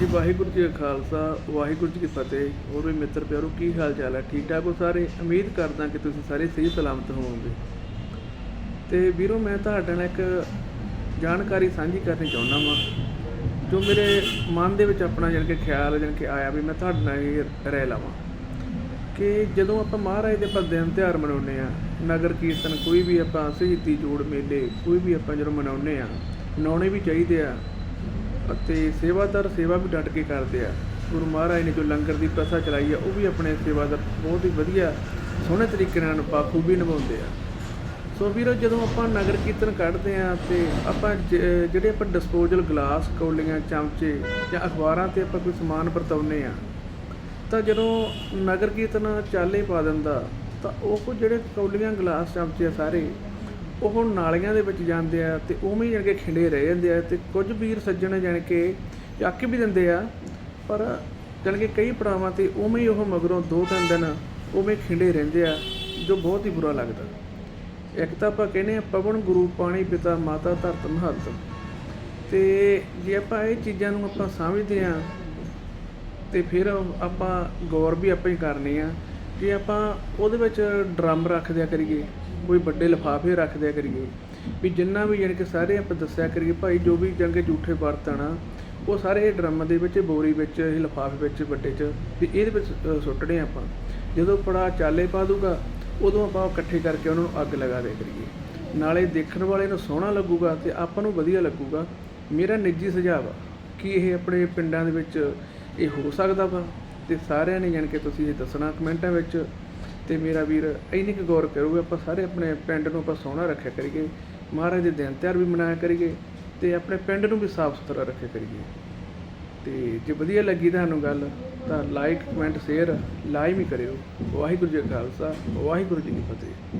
ਜੀ, ਵਾਹਿਗੁਰੂ ਜੀ ਕਾ ਖਾਲਸਾ, ਵਾਹਿਗੁਰੂ ਜੀ ਕੀ ਫਤਿਹ। ਹੋਰ ਵੀ ਮਿੱਤਰ ਪਿਆਰੋ, ਕੀ ਹਾਲ ਚਾਲ ਹੈ? ਠੀਕ ਠਾਕ ਹੋ ਸਾਰੇ? ਉਮੀਦ ਕਰਦਾ ਕਿ ਤੁਸੀਂ ਸਾਰੇ ਸਹੀ ਸਲਾਮਤ ਹੋਵੋਗੇ। ਤੇ ਵੀਰੋ, ਮੈਂ ਤੁਹਾਡੇ ਨਾਲ ਇੱਕ ਜਾਣਕਾਰੀ ਸਾਂਝੀ ਕਰਨੀ ਚਾਹੁੰਦਾ ਵਾਂ, ਜੋ ਮੇਰੇ ਮਨ ਦੇ ਵਿੱਚ ਆਪਣਾ ਜਾਣੀ ਕਿ ਖਿਆਲ, ਜਾਣੀ ਕਿ ਆਇਆ ਵੀ ਮੈਂ ਤੁਹਾਡੇ ਨਾਲ ਇਹ ਰਹਿ ਲਵਾਂ। ਕਿ ਜਦੋਂ ਆਪਾਂ ਮਹਾਰਾਜ ਦੇ ਆਪਾਂ ਦਿਨ ਤਿਉਹਾਰ ਮਨਾਉਂਦੇ ਆ ਨਗਰ ਕੀਰਤਨ, ਕੋਈ ਵੀ ਆਪਾਂ ਸ਼ਹੀਦੀ ਜੋੜ ਮੇਲੇ, ਕੋਈ ਵੀ ਆਪਾਂ ਜਦੋਂ ਮਨਾਉਂਦੇ ਆ ਮਨਾਉਣੇ ਵੀ ਚਾਹੀਦੇ ਆ ਅਤੇ ਸੇਵਾਦਾਰ ਸੇਵਾ ਵੀ ਡਟ ਕੇ ਕਰਦੇ ਆ। ਗੁਰੂ ਮਹਾਰਾਜ ਨੇ ਜੋ ਲੰਗਰ ਦੀ ਪ੍ਰਥਾ ਚਲਾਈ ਆ, ਉਹ ਵੀ ਆਪਣੇ ਸੇਵਾਦਾਰ ਬਹੁਤ ਹੀ ਵਧੀਆ ਸੋਹਣੇ ਤਰੀਕੇ ਨਾਲ ਬਾਖੂਬੀ ਨਿਭਾਉਂਦੇ ਆ। ਸੋ ਵੀਰੋ, ਜਦੋਂ ਆਪਾਂ ਨਗਰ ਕੀਰਤਨ ਕੱਢਦੇ ਆ ਤੇ ਆਪਾਂ ਜ- ਜਿਹੜੇ ਆਪਾਂ ਡਿਸਪੋਜ਼ਲ ਗਲਾਸ ਕੌਲੀਆਂ, ਚਮਚੇ ਜਾਂ ਅਖਬਾਰਾਂ ਤੇ ਆਪਾਂ ਕੋਈ ਸਮਾਨ ਵਰਤਾਉਂਦੇ ਆ, ਤਾਂ ਜਦੋਂ ਨਗਰ ਕੀਰਤਨ ਚਾਲੇ ਪਾ ਦਿੰਦਾ, ਤਾਂ ਉਹ ਜਿਹੜੇ ਕੌਲੀਆਂ, ਗਲਾਸ, ਚਮਚੇ ਆ ਸਾਰੇ ਉਹ ਨਾਲੀਆਂ ਦੇ ਵਿੱਚ ਜਾਂਦੇ ਆ ਤੇ ਉਵੇਂ ਹੀ ਜਾਣੀ ਕਿ ਖਿੰਡੇ ਰਹਿ ਜਾਂਦੇ ਆ ਤੇ ਕੁਝ ਵੀਰ ਸੱਜਣ ਜਾਣੀ ਕਿ ਚੱਕ ਵੀ ਦਿੰਦੇ ਆ, ਪਰ ਜਾਣੀ ਕਿ ਕਈ ਪੜਾਵਾਂ ਤੇ ਉਵੇਂ ਹੀ ਉਹ ਮਗਰੋਂ ਦੋ ਤਿੰਨ ਦਿਨ ਉਵੇਂ ਖਿੰਡੇ ਰਹਿੰਦੇ ਆ, ਜੋ ਬਹੁਤ ਹੀ ਬੁਰਾ ਲੱਗਦਾ। ਇੱਕ ਤਾਂ ਆਪਾਂ ਕਹਿੰਦੇ ਆ ਪਵਨ ਗੁਰੂ ਪਾਣੀ ਪਿਤਾ ਮਾਤਾ ਧਰਤ ਮਹੱਤ ਤੇ ਜੇ ਆਪਾਂ ਇਹ ਚੀਜ਼ਾਂ ਨੂੰ ਆਪਾਂ ਸਮਝਦੇ ਆ, ਤੇ ਫਿਰ ਆਪਾਂ ਗੌਰ ਵੀ ਆਪਾਂ ਹੀ ਕਰਨੀ ਆ ਕਿ ਆਪਾਂ ਉਹਦੇ ਵਿੱਚ ਡਰਮ ਰੱਖ ਦਿਆ ਕਰੀਏ ਕੋਈ ਵੱਡੇ ਲਿਫਾਫੇ ਰੱਖ ਦਿਆ ਕਰੀਏ। ਵੀ ਜਿੰਨਾ ਵੀ ਯਾਨੀ ਕਿ ਸਾਰੇ ਆਪਾਂ ਦੱਸਿਆ ਕਰੀਏ, ਭਾਈ ਜੋ ਵੀ ਜੰਗੇ ਝੂਠੇ ਬਰਤਨ ਆ ਉਹ ਸਾਰੇ ਇਹ ਡਰਮ ਦੇ ਵਿੱਚ, ਬੋਰੀ ਵਿੱਚ, ਇਹ ਲਿਫਾਫੇ ਵਿੱਚ, ਵੱਡੇ 'ਚ, ਵੀ ਇਹਦੇ ਵਿੱਚ ਸੁੱਟਣੇ ਆਪਾਂ। ਜਦੋਂ ਪੜਾ ਚਾਲੇ ਪਾ ਦੂਗਾ, ਉਦੋਂ ਆਪਾਂ ਇਕੱਠੇ ਕਰਕੇ ਉਹਨਾਂ ਨੂੰ ਅੱਗ ਲਗਾ ਦਿਆ ਕਰੀਏ। ਨਾਲੇ ਦੇਖਣ ਵਾਲੇ ਨੂੰ ਸੋਹਣਾ ਲੱਗੂਗਾ ਤੇ ਆਪਾਂ ਨੂੰ ਵਧੀਆ ਲੱਗੂਗਾ। ਮੇਰਾ ਨਿੱਜੀ ਸੁਝਾਅ ਆ ਕਿ ਇਹ ਆਪਣੇ ਪਿੰਡਾਂ ਦੇ ਵਿੱਚ ਇਹ ਹੋ ਸਕਦਾ ਵਾ। ਤੇ ਸਾਰਿਆਂ ਨੇ ਜਾਣ ਕੇ ਤੁਸੀਂ ਇਹ ਦੱਸਣਾ ਕਮੈਂਟਾਂ ਵਿੱਚ। ਤੇ ਮੇਰਾ ਵੀਰ ਇੰਨੀ ਕੁ ਗੌਰ ਕਰੂਗਾ, ਆਪਾਂ ਸਾਰੇ ਆਪਣੇ ਪਿੰਡ ਨੂੰ ਆਪਾਂ ਸੋਹਣਾ ਰੱਖਿਆ ਕਰੀਏ। ਮਹਾਰਾਜ ਦੇ ਦਿਨ ਤਿਉਹਾਰ ਵੀ ਮਨਾਇਆ ਕਰੀਏ ਤੇ ਆਪਣੇ ਪਿੰਡ ਨੂੰ ਵੀ ਸਾਫ਼ ਸੁਥਰਾ ਰੱਖਿਆ ਕਰੀਏ। ਤੇ ਜੇ ਵਧੀਆ ਲੱਗੀ ਤੁਹਾਨੂੰ ਗੱਲ, ਤਾਂ ਲਾਈਕ ਕਮੈਂਟ ਸ਼ੇਅਰ ਲਾਈਵ ਹੀ ਕਰਿਓ। ਵਾਹਿਗੁਰੂ ਜੀ ਕਾ ਖਾਲਸਾ, ਵਾਹਿਗੁਰੂ ਜੀ ਕੀ ਫਤਿਹ।